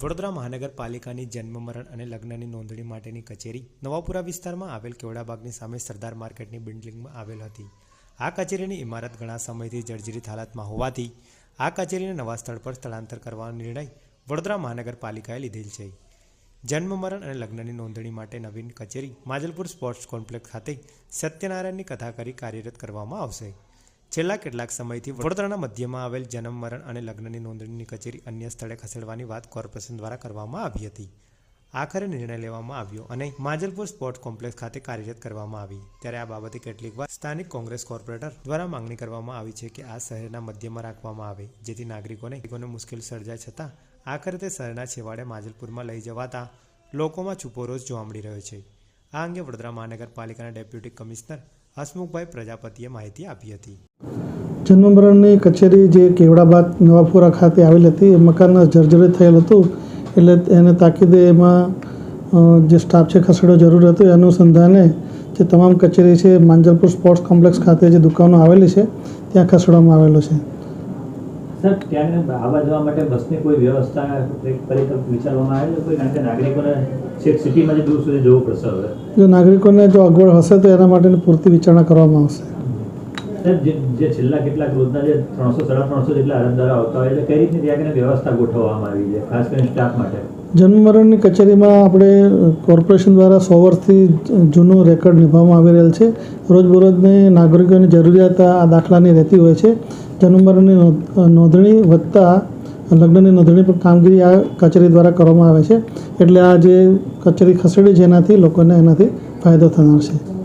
વડોદરા મહાનગરપાલિકાની જન્મ, મરણ અને લગ્નની નોંધણી માટેની કચેરી નવાપુરા વિસ્તારમાં આવેલ કેવડાબાગની સામે સરદાર માર્કેટની બિલ્ડિંગમાં આવેલ હતી. આ કચેરીની ઇમારત ઘણા સમયથી જર્જરિત હાલતમાં હોવાથી આ કચેરીને નવા સ્થળ પર સ્થળાંતર કરવાનો નિર્ણય વડોદરા મહાનગરપાલિકાએ લીધેલ છે. જન્મ, મરણ અને લગ્નની નોંધણી માટે નવીન કચેરી માજલપુર સ્પોર્ટ્સ કોમ્પ્લેક્સ ખાતે સત્યનારાયણની કથા કરી કાર્યરત કરવામાં આવશે. છેલ્લા કેટલાક સમયથી વડોદરાના મધ્યમાં આવેલ જન્મ, મરણ અને લગ્નની નોંધણીની કચેરી અન્ય સ્થળે ખસેડવાની વાત કોર્પોરેશન દ્વારા કરવામાં આવી હતી. આખરે નિર્ણય લેવામાં આવ્યો અને માજલપુર સ્પોર્ટ કોમ્પ્લેક્સ ખાતે કાર્યરત કરવામાં આવી. ત્યારે આ બાબતે કેટલીક વાર સ્થાનિક કોંગ્રેસ કોર્પોરેટર દ્વારા માંગણી કરવામાં આવી છે કે આ શહેરના મધ્યમાં રાખવામાં આવે, જેથી નાગરિકોને મુશ્કેલ સર્જાય છતાં આખરે તે શહેરના છેવાડે માજલપુરમાં લઈ જવાતા લોકોમાં છુપો રોષ જોવા મળી રહ્યો છે. આ અંગે વડોદરા મહાનગરપાલિકાના ડેપ્યુટી કમિશનર હસમુખભાઈ પ્રજાપતિએ માહિતી આપી હતી. જન્મમરણની કચેરી જે કેવડાબાદ નવાપુરા ખાતે આવેલી હતી એ મકાન જર્જરિત થયેલ હતું. એટલે એને તાકીદે એમાં જે સ્ટાફ છે ખસેડો જરૂર હતો. એ અનુસંધાને જે તમામ કચેરી છે માંજલપુર સ્પોર્ટ્સ કોમ્પ્લેક્સ ખાતે જે દુકાનો આવેલી છે ત્યાં ખસેડવામાં આવેલો છે. સર ત્યાં આવવા જવા માટે બસની કોઈ વ્યવસ્થા કરી વિચારવામાં આવે કોઈ કારણ કે નાગરિકોને છેક સિટીમાં દૂર સુધી જવું પડશે હવે. જો નાગરિકોને જો અગવડ હશે તો એના માટેની પૂરતી વિચારણા કરવામાં આવશે. જે છેલ્લા કેટલાક રોજના જે ત્રણસો સાડા ત્રણસો જેટલા અરજદારો આવતા હોય, એટલે કઈ રીતની ત્યાં વ્યવસ્થા ગોઠવવામાં આવી છે, ખાસ કરીને સ્ટાફ માટે? જન્મમરણની કચેરીમાં આપણે કોર્પોરેશન દ્વારા સો વર્ષથી જૂનું રેકોર્ડ નિભાવવામાં આવી રહેલ છે. રોજબરોજની નાગરિકોની જરૂરિયાત આ દાખલાની રહેતી હોય છે. જન્મમરણની નોંધ- નોંધણી વધતા લગ્નની નોંધણી પર કામગીરી આ કચેરી દ્વારા કરવામાં આવે છે. એટલે આ જે કચેરી ખસેડી છે એનાથી લોકોને એનાથી ફાયદો થનાર છે.